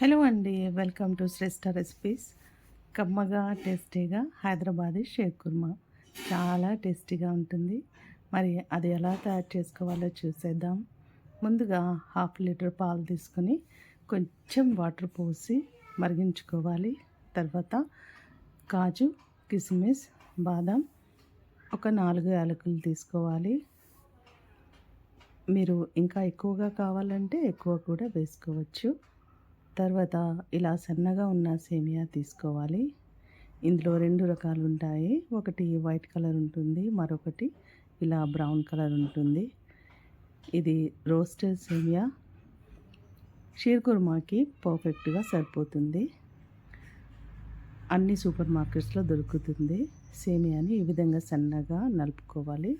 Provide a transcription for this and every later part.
Hello అండి welcome to Shreshtha recipes. కమ్మగా టేస్టీగా హైదరాబాదీ షేక్ కుర్మా. చాలా టేస్టీగా ఉంటుంది. మరి అది ఎలా తయారు చేసుకోవాలో చూసేద్దాం. ముందుగా హాఫ్ లీటర్ పాలు తీసుకొని కొంచెం వాటర్ పోసి మరిగించుకోవాలి. తర్వాత కాజు కిస్మిస్ బాదం ఒక నాలుగు యాలకులు తీసుకోవాలి. మీరు ఇంకా ఎక్కువగా కావాలంటే ఎక్కువ కూడా వేసుకోవచ్చు. తర్వాత ఇలా సన్నగా ఉన్న సేమియా తీసుకోవాలి. ఇందులో రెండు రకాలు ఉంటాయి. ఒకటి వైట్ కలర్ ఉంటుంది మరొకటి ఇలా బ్రౌన్ కలర్ ఉంటుంది. ఇది రోస్టెడ్ సేమియా. షీర్ కుర్మాకి పర్ఫెక్ట్గా సరిపోతుంది. అన్ని సూపర్ మార్కెట్స్లో దొరుకుతుంది. సేమియాని ఈ విధంగా సన్నగా నలుపుకోవాలి.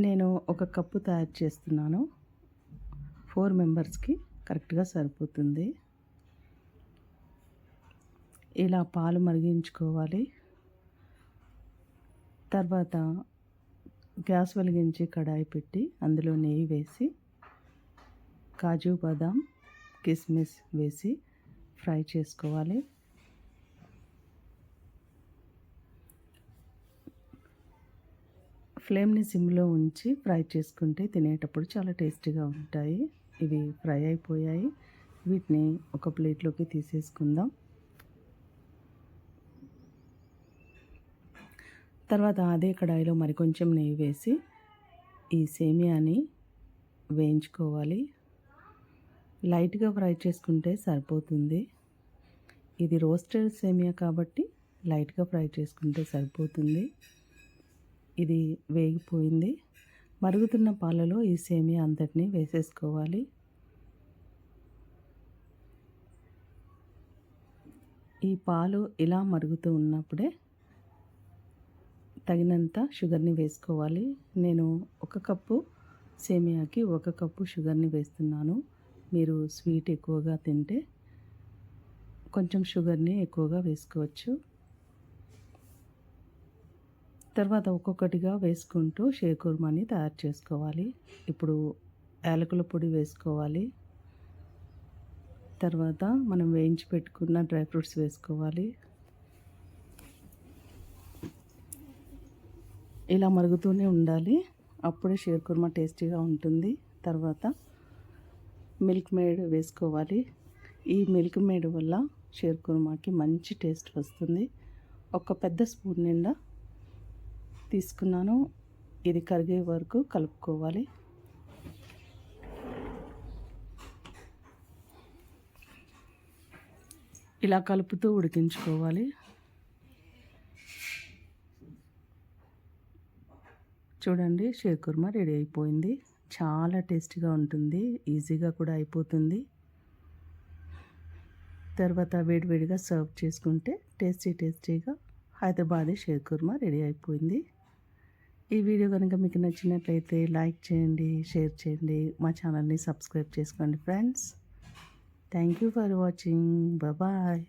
నేను ఒక కప్పు తయారు చేస్తున్నాను. ఫోర్ మెంబర్స్కి కరెక్ట్గా సరిపోతుంది. ఇలా పాలు మరిగించుకోవాలి. తర్వాత గ్యాస్ వెలిగించి కడాయి పెట్టి అందులో నెయ్యి వేసి కాజు బాదాం కిస్మిస్ వేసి ఫ్రై చేసుకోవాలి. ఫ్లేమ్ని సిమ్లో ఉంచి ఫ్రై చేసుకుంటే తినేటప్పుడు చాలా టేస్టీగా ఉంటాయి. ఇవి ఫ్రై అయిపోయాయి. వీటిని ఒక ప్లేట్లోకి తీసేసుకుందాం. తర్వాత అదే కడాయిలో మరి కొంచెం నెయ్యి వేసి ఈ సేమియాని వేయించుకోవాలి. లైట్గా ఫ్రై చేసుకుంటే సరిపోతుంది. ఇది రోస్టెడ్ సేమియా కాబట్టి లైట్గా ఫ్రై చేసుకుంటే సరిపోతుంది. ఇది వేగిపోయింది. మరుగుతున్న పాలలో ఈ సేమియా అంతటినీ వేసేసుకోవాలి. ఈ పాలు ఇలా మరుగుతూ ఉన్నప్పుడే తగినంత షుగర్ని వేసుకోవాలి. నేను ఒక కప్పు సేమియాకి ఒక కప్పు షుగర్ని వేస్తున్నాను. మీరు స్వీట్ ఎక్కువగా తింటే కొంచెం షుగర్ని ఎక్కువగా వేసుకోవచ్చు. తర్వాత ఒక్కొక్కటిగా వేసుకుంటూ షేకుర్మాని తయారు చేసుకోవాలి. ఇప్పుడు యాలకుల పొడి వేసుకోవాలి. తర్వాత మనం వేయించి పెట్టుకున్న డ్రై ఫ్రూట్స్ వేసుకోవాలి. ఇలా మరుగుతూనే ఉండాలి. అప్పుడే షేర్ కుర్మా టేస్టీగా ఉంటుంది. తర్వాత మిల్క్ మేడ్ వేసుకోవాలి. ఈ మిల్క్ మేడ్ వల్ల షేర్ కుర్మాకి మంచి టేస్ట్ వస్తుంది. ఒక పెద్ద స్పూన్ నిండా తీసుకున్నాను. ఇది కరిగే వరకు కలుపుకోవాలి. ఇలా కలుపుతూ ఉడికించుకోవాలి. చూడండి షేర్ కుర్మా రెడీ అయిపోయింది. చాలా టేస్టీగా ఉంటుంది. ఈజీగా కూడా అయిపోతుంది. తర్వాత వేడివేడిగా సర్వ్ చేసుకుంటే టేస్టీ టేస్టీగా హైదరాబాదీ షేర్ కుర్మా రెడీ అయిపోయింది. ఈ వీడియో కనుక మీకు నచ్చినట్లయితే లైక్ చేయండి షేర్ చేయండి మా ఛానల్ని సబ్స్క్రైబ్ చేసుకోండి friends. Thank you for watching bye